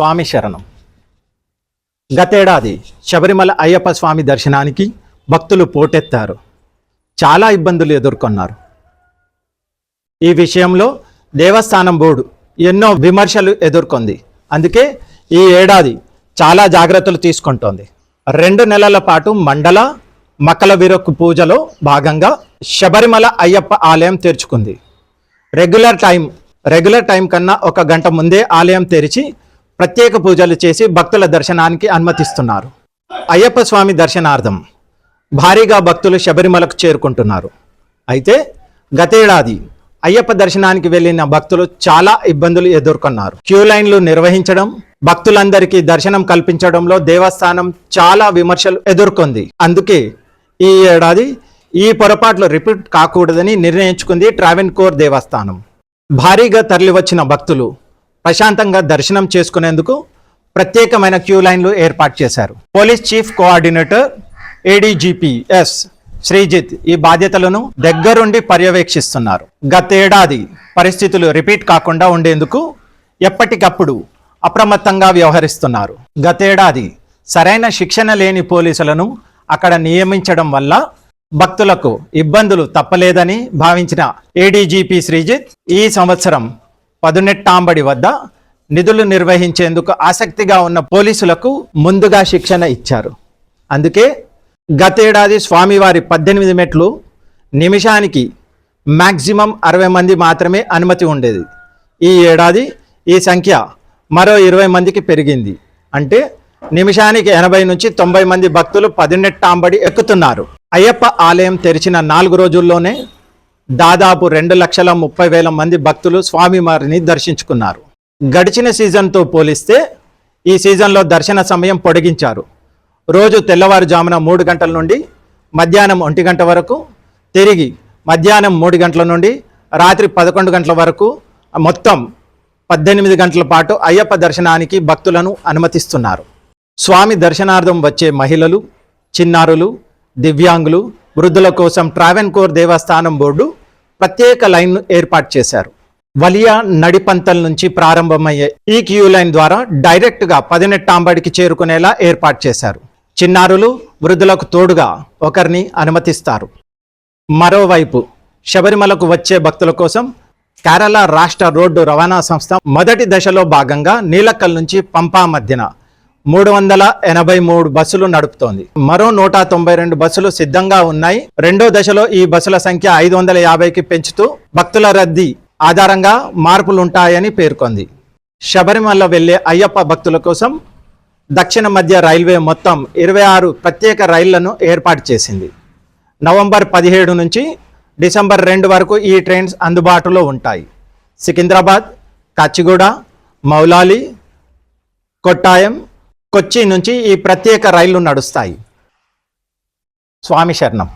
స్వామి శరణం. గతేడాది శబరిమల అయ్యప్ప స్వామి దర్శనానికి భక్తులు పోటెత్తారు. చాలా ఇబ్బందులు ఎదుర్కొన్నారు. ఈ విషయంలో దేవస్థానం బోర్డు ఎన్నో విమర్శలు ఎదుర్కొంది. అందుకే ఈ ఏడాది చాలా జాగ్రత్తలు తీసుకుంటోంది. రెండు నెలల పాటు మండల మకల విరక్కు పూజలో భాగంగా శబరిమల అయ్యప్ప ఆలయం తెరుచుకుంది. రెగ్యులర్ టైం రెగ్యులర్ టైం కన్నా ఒక గంట ముందే ఆలయం తెరిచి ప్రత్యేక పూజలు చేసి భక్తుల దర్శనానికి అనుమతిస్తున్నారు. అయ్యప్ప స్వామి దర్శనార్థం భారీగా భక్తులు శబరిమలకు చేరుకుంటున్నారు. అయితే గతేడాది అయ్యప్ప దర్శనానికి వెళ్ళిన భక్తులు చాలా ఇబ్బందులు ఎదుర్కొన్నారు. క్యూ లైన్లు నిర్వహించడం భక్తులందరికీ దర్శనం కల్పించడంలో దేవస్థానం చాలా విమర్శలు ఎదుర్కొంది. అందుకే ఈ ఏడాది ఈ పొరపాట్లు రిపీట్ కాకూడదని నిర్ణయించుకుంది ట్రావెన్కోర్ దేవస్థానం. భారీగా తరలివచ్చిన భక్తులు ప్రశాంతంగా దర్శనం చేసుకునేందుకు ప్రత్యేకమైన క్యూ లైన్లు ఏర్పాటు చేశారు. Police chief coordinator ADGP S Sreejith ఈ బాధ్యతలను దగ్గరుండి పర్యవేక్షిస్తున్నారు. గతేడాది పరిస్థితులు రిపీట్ కాకుండా ఉండేందుకు ఎప్పటికప్పుడు అప్రమత్తంగా వ్యవహరిస్తున్నారు. గతేడాది సరైన శిక్షణ లేని పోలీసులను అక్కడ నియమించడం వల్ల భక్తులకు ఇబ్బందులు తప్పలేదని భావించిన ఏడీజీపీ శ్రీజిత్ ఈ సంవత్సరం పదునెట్టాంబడి వద్ద నిధులు నిర్వహించేందుకు ఆసక్తిగా ఉన్న పోలీసులకు ముందుగా శిక్షణ ఇచ్చారు. అందుకే గతేడాది స్వామివారి పద్దెనిమిది మెట్లు నిమిషానికి మ్యాక్సిమం అరవై మంది మాత్రమే అనుమతి ఉండేది. ఈ ఏడాది ఈ సంఖ్య మరో ఇరవై మందికి పెరిగింది. అంటే నిమిషానికి ఎనభై నుంచి తొంభై మంది భక్తులు పదినెట్టాంబడి ఎక్కుతున్నారు. అయ్యప్ప ఆలయం తెరిచిన నాలుగు రోజుల్లోనే దాదాపు రెండు లక్షల ముప్పై వేల మంది భక్తులు స్వామివారిని దర్శించుకున్నారు. గడిచిన సీజన్తో పోలిస్తే ఈ సీజన్లో దర్శన సమయం పొడిగించారు. రోజు తెల్లవారుజామున మూడు గంటల నుండి మధ్యాహ్నం ఒంటి గంట వరకు తిరిగి మధ్యాహ్నం మూడు గంటల నుండి రాత్రి పదకొండు గంటల వరకు మొత్తం పద్దెనిమిది గంటల పాటు అయ్యప్ప దర్శనానికి భక్తులను అనుమతిస్తున్నారు. స్వామి దర్శనార్థం వచ్చే మహిళలు చిన్నారులు దివ్యాంగులు వృద్ధుల కోసం ట్రావెన్కోర్ దేవస్థానం బోర్డు ప్రత్యేక లైన్ ఏర్పాటు చేశారు. వలియా నడిపంతల నుంచి ప్రారంభమయ్యే ఈ క్యూ లైన్ ద్వారా డైరెక్ట్గా పదినెట్టాంబడికి చేరుకునేలా ఏర్పాటు చేశారు. చిన్నారులు వృద్ధులకు తోడుగా ఒకరిని అనుమతిస్తారు. మరోవైపు శబరిమలకు వచ్చే భక్తుల కోసం కేరళ రాష్ట్ర రోడ్డు రవాణా సంస్థ మొదటి దశలో భాగంగా నీలక్కల్ నుంచి పంపా మధ్యన మూడు వందల ఎనభై మూడు బస్సులు నడుపుతోంది. మరో నూట తొంభై రెండు బస్సులు సిద్ధంగా ఉన్నాయి. రెండో దశలో ఈ బస్సుల సంఖ్య ఐదు వందల యాభైకి పెంచుతూ భక్తుల రద్దీ ఆధారంగా మార్పులుంటాయని పేర్కొంది. శబరిమల వెళ్ళే అయ్యప్ప భక్తుల కోసం దక్షిణ మధ్య రైల్వే మొత్తం ఇరవై ఆరు ప్రత్యేక రైళ్ళను ఏర్పాటు చేసింది. నవంబర్ పదిహేడు నుంచి డిసెంబర్ రెండు వరకు ఈ ట్రైన్స్ అందుబాటులో ఉంటాయి. సికింద్రాబాద్ కాచిగూడ మౌలాలి కొట్టాయం కొచ్చి నుంచి ఈ ప్రత్యేక రైళ్ళు నడుస్తాయి. స్వామి శరణం.